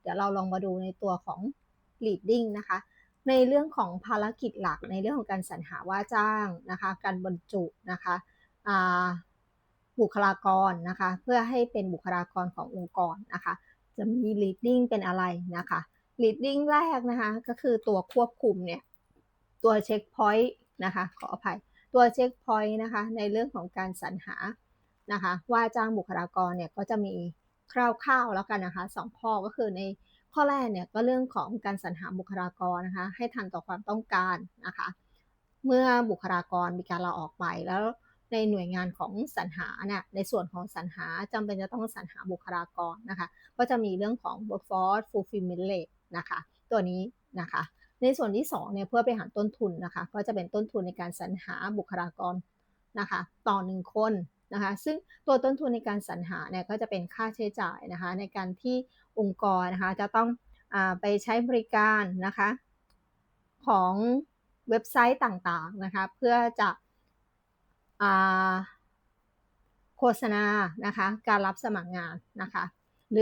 เดี๋ยวเราลองมาดูในตัวของ leading นะคะ ในเรื่องของภารกิจหลักในเรื่องของการสรรหาว่าจ้างนะคะ การบรรจุนะคะบุคลากรนะคะ เพื่อให้เป็นบุคลากรขององค์กรนะคะ จะมี leading เป็นอะไรนะคะ leading แรกนะคะ ก็คือตัวควบคุมเนี่ย ตัวเช็คพอยต์นะคะ ขออภัย ตัวเช็คพอยต์นะคะ ในเรื่องของการสรรหานะคะ ว่าจ้างบุคลากรเนี่ยก็จะมี คร่าวๆแล้วกันนะคะสองข้อก็คือในข้อแรกเนี่ยก็เรื่องของการสรรหาบุคลากรนะคะให้ทันต่อความต้องการนะคะ เมื่อบุคลากรมีการลาออกไปแล้วในหน่วยงานของสรรหาเนี่ยในส่วนของสรรหาจำเป็นจะต้องสรรหาบุคลากรนะคะ ก็จะมีเรื่องของ workforce fulfillment rate นะคะตัวนี้นะคะ ในส่วนที่2เนี่ยเพื่อไปหารต้นทุนนะคะ ก็จะเป็นต้นทุนในการสรรหาบุคลากรนะคะ ต่อ1คน นะคะ ซึ่งตัวต้นทุนในการสรรหาเนี่ยก็จะเป็นค่าใช้จ่ายนะคะ ในการที่องค์กรนะคะจะต้องอไปใช้บริการนะคะ ของเว็บไซต์ต่างๆนะคะเพื่อจะอโฆษณานะคะ การรับสมัครงานนะคะ